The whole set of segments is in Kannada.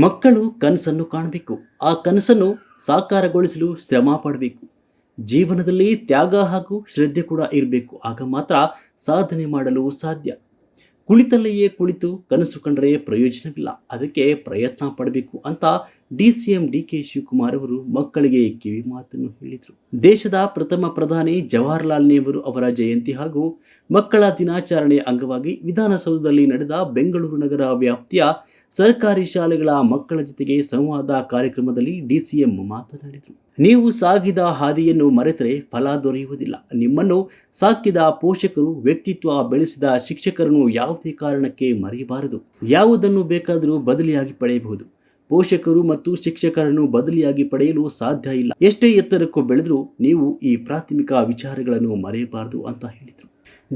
ಮಕ್ಕಳು ಕನಸನ್ನು ಕಾಣಬೇಕು. ಆ ಕನಸನ್ನು ಸಾಕಾರಗೊಳಿಸಲು ಶ್ರಮ ಪಡಬೇಕು. ಜೀವನದಲ್ಲಿ ತ್ಯಾಗ ಹಾಗೂ ಶ್ರದ್ಧೆ ಕೂಡ ಇರಬೇಕು. ಆಗ ಮಾತ್ರ ಸಾಧನೆ ಮಾಡಲು ಸಾಧ್ಯ. ಕುಳಿತಲ್ಲಿಯೇ ಕುಳಿತು ಕನಸು ಕಂಡರೆ ಪ್ರಯೋಜನವಿಲ್ಲ. ಅದಕ್ಕೆ ಪ್ರಯತ್ನ ಪಡಬೇಕು ಅಂತ D C M D K Shivakumar ಅವರು ಮಕ್ಕಳಿಗೆ ಕಿವಿ ಮಾತನ್ನು ಹೇಳಿದರು. ದೇಶದ ಪ್ರಥಮ ಪ್ರಧಾನಿ ಜವಾಹರ್ಲಾಲ್ ನೆಹರು ಅವರ ಜಯಂತಿ ಹಾಗೂ ಮಕ್ಕಳ ದಿನಾಚರಣೆಯ ಅಂಗವಾಗಿ ವಿಧಾನಸೌಧದಲ್ಲಿ ನಡೆದ ಬೆಂಗಳೂರು ನಗರ ವ್ಯಾಪ್ತಿಯ ಸರ್ಕಾರಿ ಶಾಲೆಗಳ ಮಕ್ಕಳ ಜೊತೆಗೆ ಸಂವಾದ ಕಾರ್ಯಕ್ರಮದಲ್ಲಿ ಡಿಸಿಎಂ ಮಾತನಾಡಿದರು. ನೀವು ಸಾಗಿದ ಹಾದಿಯನ್ನು ಮರೆತರೆ ಫಲ ದೊರೆಯುವುದಿಲ್ಲ. ನಿಮ್ಮನ್ನು ಸಾಕಿದ ಪೋಷಕರು ವ್ಯಕ್ತಿತ್ವ ಬೆಳೆಸಿದ ಶಿಕ್ಷಕರನ್ನು ಯಾವುದೇ ಕಾರಣಕ್ಕೆ ಮರೆಯಬಾರದು. ಯಾವುದನ್ನು ಬೇಕಾದರೂ ಬದಲಿಯಾಗಿ ಪಡೆಯಬಹುದು. ಪೋಷಕರು ಮತ್ತು ಶಿಕ್ಷಕರನ್ನು ಬದಲಿಯಾಗಿ ಪಡೆಯಲು ಸಾಧ್ಯ ಇಲ್ಲ. ಎಷ್ಟೇ ಎತ್ತರಕ್ಕೂ ಬೆಳೆದರೂ ನೀವು ಈ ಪ್ರಾಥಮಿಕ ವಿಚಾರಗಳನ್ನು ಮರೆಯಬಾರದು ಅಂತ ಹೇಳಿದರು.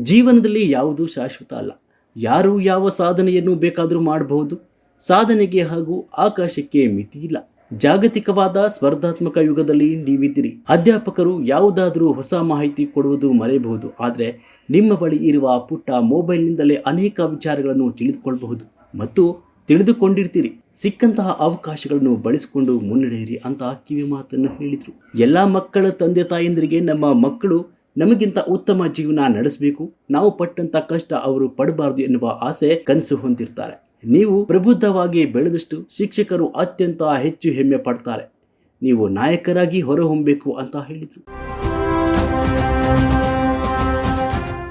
ಜೀವನದಲ್ಲಿ ಯಾವುದೂ ಶಾಶ್ವತ ಅಲ್ಲ. ಯಾರು ಯಾವ ಸಾಧನೆಯನ್ನು ಬೇಕಾದರೂ ಮಾಡಬಹುದು. ಸಾಧನೆಗೆ ಹಾಗೂ ಆಕಾಶಕ್ಕೆ ಮಿತಿ ಇಲ್ಲ. ಜಾಗತಿಕವಾದ ಸ್ಪರ್ಧಾತ್ಮಕ ಯುಗದಲ್ಲಿ ನೀವಿದ್ದೀರಿ. ಅಧ್ಯಾಪಕರು ಯಾವುದಾದರೂ ಹೊಸ ಮಾಹಿತಿ ಕೊಡುವುದು ಮರೆಯಬಹುದು. ಆದರೆ ನಿಮ್ಮ ಬಳಿ ಇರುವ ಪುಟ್ಟ ಮೊಬೈಲ್ನಿಂದಲೇ ಅನೇಕ ವಿಚಾರಗಳನ್ನು ತಿಳಿದುಕೊಳ್ಳಬಹುದು ಮತ್ತು ತಿಳಿದುಕೊಂಡಿರ್ತೀರಿ. ಸಿಕ್ಕಂತಹ ಅವಕಾಶಗಳನ್ನು ಬಳಸಿಕೊಂಡು ಮುನ್ನಡೆಯಿರಿ ಅಂತ ಕಿವಿ ಮಾತನ್ನು ಹೇಳಿದರು. ಎಲ್ಲ ಮಕ್ಕಳ ತಂದೆ ತಾಯಂದಿರಿಗೆ ನಮ್ಮ ಮಕ್ಕಳು ನಮಗಿಂತ ಉತ್ತಮ ಜೀವನ ನಡೆಸಬೇಕು. ನಾವು ಪಟ್ಟಂತ ಕಷ್ಟ ಅವರು ಪಡಬಾರದು ಎನ್ನುವ ಆಸೆ ಕನಸು ಹೊಂದಿರ್ತಾರೆ. ನೀವು ಪ್ರಬುದ್ಧವಾಗಿ ಬೆಳೆದಷ್ಟು ಶಿಕ್ಷಕರು ಅತ್ಯಂತ ಹೆಚ್ಚು ಹೆಮ್ಮೆ ಪಡ್ತಾರೆ. ನೀವು ನಾಯಕರಾಗಿ ಹೊರಹೊಮ್ಮಬೇಕು ಅಂತ ಹೇಳಿದರು.